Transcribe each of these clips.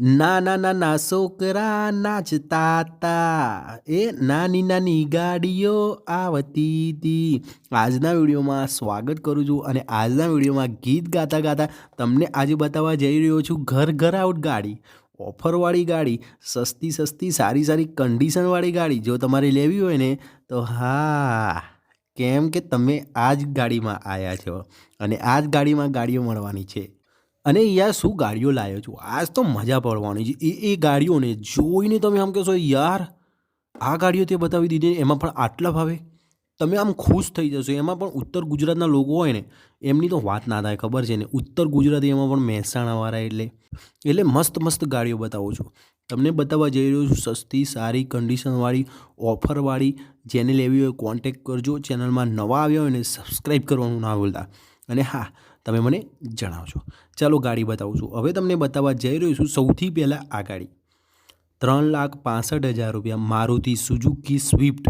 નાના નાના છોકરા નાચતા તા એ નાની નાની ગાડીઓ આવતી હતી આજના વિડીયોમાં સ્વાગત કરું છું અને આજના વિડીયોમાં ગીત ગાતા ગાતા તમને આજે બતાવવા જઈ રહ્યો છું ઘર ઘર આઉટ ગાડી. ઓફરવાળી ગાડી, સસ્તી સસ્તી, સારી સારી કન્ડિશનવાળી ગાડી. જો તમારે લેવી હોય ને, તો હા, કેમ કે તમે આ જ ગાડીમાં આવ્યા છો. અને આ જ ગાડીમાં ગાડીઓ મળવાની છે. અને યાર શું ગાડીઓ લાવ્યો છું? આજ તો મજા પડવાની છે. એ એ ગાડીઓને જોઈને તમે આમ કહેશો, યાર, આ ગાડીઓ તે બતાવી દીધી એમાં પણ આટલા ભાવે? તમે આમ ખુશ થઈ જશો. એમાં પણ ઉત્તર ગુજરાતના લોકો હોય ને, એમની તો વાત ના થાય, ખબર છે ને? ઉત્તર ગુજરાતી એમાં પણ મહેસાણાવાળા એટલે એટલે મસ્ત મસ્ત ગાડીઓ બતાવું છું. તમને બતાવવા જઈ રહ્યો છું, સસ્તી, સારી કન્ડિશનવાળી ઓફરવાળી જેને લેવી હોય કોન્ટેક કરજો. ચેનલમાં નવા આવ્યા હોય ને સબસ્ક્રાઈબ કરવાનું ના ભૂલતા. અને હા તમે મને જણાવજો. ચાલો ગાડી બતાવું છું. હવે તમને બતાવવા જઈ રહ્યો છું સૌથી પહેલાં આ ગાડી. ત્રણ લાખ પાસઠ હજાર રૂપિયા. Maruti Suzuki Swift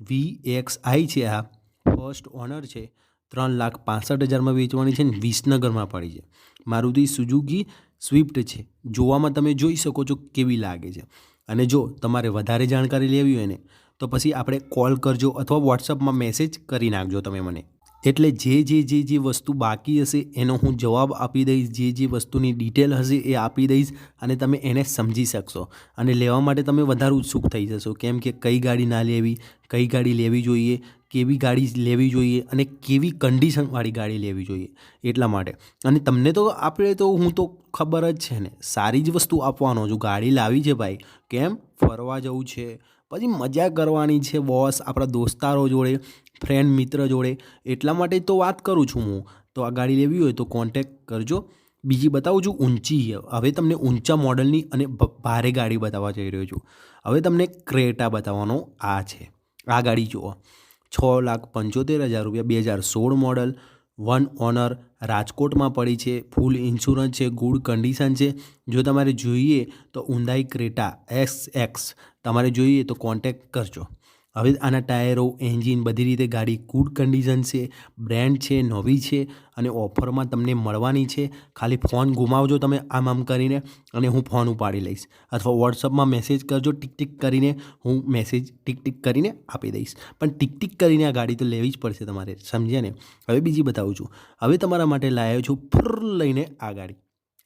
V X I છે આ. ફર્સ્ટ ઓનર છે. ત્રણ લાખ પાસઠ હજારમાં વેચવાની છે ને વિસનગરમાં પડી છે. મારુતિ સુઝુકી સ્વિફ્ટ છે. જોવામાં તમે જોઈ શકો છો કેવી લાગે છે. અને જો તમારે વધારે જાણકારી લેવી હોય ને, તો પછી આપણે કોલ કરજો અથવા વોટ્સઅપમાં મેસેજ કરી નાખજો તમે મને. એટલે જે જે જે જે વસ્તુ બાકી હશે, એનો હું જવાબ આપી દઈશ. જે જે વસ્તુની ડિટેલ હશે, એ આપી દઈશ અને તમે એને સમજી શકશો. અને લેવા માટે તમે વધારે ઉત્સુક થઈ જશો. કેમ કે કઈ ગાડી ના લેવી, કઈ ગાડી લેવી જોઈએ, કેવી ગાડી લેવી જોઈએ અને કેવી કન્ડિશનવાળી ગાડી લેવી જોઈએ એટલા માટે. અને તમને તો આપણે તો, હું તો ખબર જ છે ને, સારી જ વસ્તુ આપવાનો છું. ગાડી લાવી છે ભાઈ. કેમ? ફરવા જવું છે પછી મજા કરવાની છે બોસ આપણા દોસ્તારો જોડે ફ્રેન્ડ મિત્ર જોડે. એટલા માટે તો વાત કરું છું હું. તો આ ગાડી લેવી હોય તો કોન્ટેક કરજો. બીજી બતાવું છું ઊંચી હવે તમને ઊંચા મોડલની અને ભારે ગાડી બતાવવા જઈ રહ્યો છું. હવે તમને ક્રેટા બતાવવાનો આ છે. આ ગાડી જુઓ. છ લાખ પંચોતેર હજાર રૂપિયા, બે હજાર સોળ મોડલ વન ઓનર રાજકોટમાં પડી છે. ફૂલ ઇન્સ્યોરન્સ છે ગુડ કન્ડિશન છે. જો તમારે જોઈએ તો ઊંધાઈ ક્રેટા એક્સ એક્સ તમારે જોઈએ તો કોન્ટેક કરજો. હવે આના ટાયરો એન્જિન બધી રીતે ગાડી ગુડ કન્ડિશન છે બ્રેન્ડ છે, નવી છે અને ઓફરમાં તમને મળવાની છે. ખાલી ફોન ગુમાવજો તમે આમ આમ કરીને અને હું ફોન ઉપાડી લઈશ. અથવા વોટ્સઅપમાં મેસેજ કરજો, ટીક ટીક કરીને હું મેસેજ ટીક ટીક કરીને આપી દઈશ. પણ ટીક ટીક કરીને આ ગાડી તો લેવી જ પડશે તમારે, સમજ્યા ને? હવે બીજી બતાવું છું. હવે તમારા માટે લાવ્યો છું ફૂર લઈને આ ગાડી.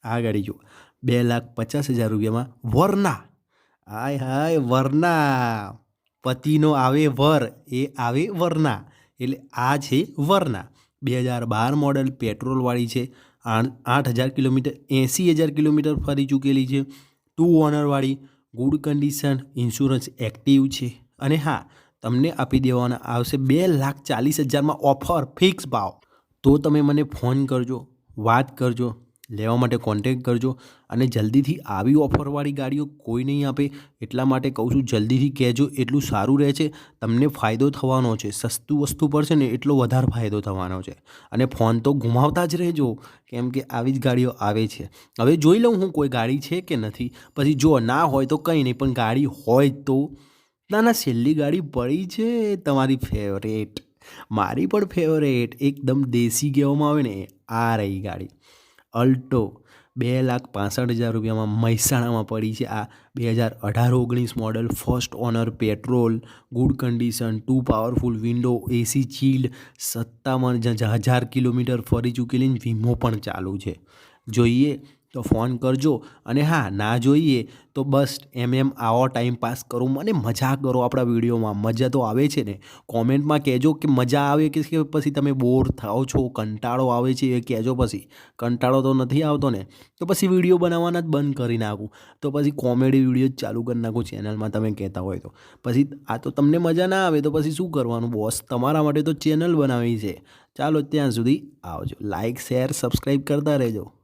આ ગાડી જો બે લાખ પચાસ હજાર રૂપિયામાં વરના હાય હાય, વરના. પતિનો આવે વર, એ આવે વરના. એટલે આ છે વરના. બે હજાર બાર મોડલ પેટ્રોલવાળી છે. આઠ હજાર કિલોમીટર એંસી હજાર કિલોમીટર ફરી ચૂકેલી છે. ટુ ઓનરવાળી, ગુડ કન્ડિશન, ઇન્સ્યોરન્સ એક્ટિવ છે. અને હા, તમને આપી દેવાના આવશે બે લાખ ચાલીસ હજારમાં ઓફર ફિક્સ ભાવ. તો તમે મને ફોન કરજો, વાત કરજો. લેવા માટે કોન્ટેક કરજો અને જલ્દીથી આવી ઓફરવાળી ગાડીઓ કોઈ નહીં આપે એટલા માટે કહું છું જલ્દીથી કહેજો એટલું સારું રહે છે. તમને ફાયદો થવાનો છે, સસ્તું વસ્તુ પર છે ને એટલો વધારે ફાયદો થવાનો છે. અને ફોન તો ગુમાવતા જ રહેજો, કેમ કે આવી જ ગાડીઓ આવે છે. હવે જોઈ લઉં હું કોઈ ગાડી છે કે નથી. પછી જો ના હોય તો કંઈ નહીં, પણ ગાડી હોય તો. ના ના, છેલ્લી ગાડી પડી છે તમારી ફેવરેટ મારી પણ ફેવરેટ એકદમ દેશી કહેવામાં આવે ને, આ રહી ગાડી. અલ્ટો બે લાખ પાસઠ હજાર રૂપિયામાં મહેસાણામાં પડી છે. આ બે હજાર અઢાર ઓગણીસ model first owner petrol, good condition, two powerful window, AC chilled, સત્તાવન હજાર કિલોમીટર ફરી ચૂકેલી વીમો પણ ચાલુ છે. જોઈએ તો ફોન કરજો. અને હા, ના જોઈએ તો બસ એમ એમ આવો ટાઈમ પાસ કરો. મને મજા કરો આપણા વિડીયોમાં. મજા તો આવે છે ને. કોમેન્ટમાં કહેજો કે મજા આવે કે પછી તમે બોર થાઓ છો? કંટાળો આવે છે એ કહેજો પછી. કંટાળો તો નથી આવતો ને. તો પછી વીડિયો બનાવવાના જ બંધ કરી નાખું. તો પછી કોમેડી વીડિયો જ ચાલુ કરી નાખું ચેનલમાં તમે કહેતા હોય તો. પછી આ તો તમને મજા ના આવે તો પછી શું કરવાનું? બોસ તમારા માટે તો ચેનલ બનાવી છે. ચાલો ત્યાં સુધી આવજો. લાઇક શેર, સબસ્ક્રાઈબ કરતા રહેજો.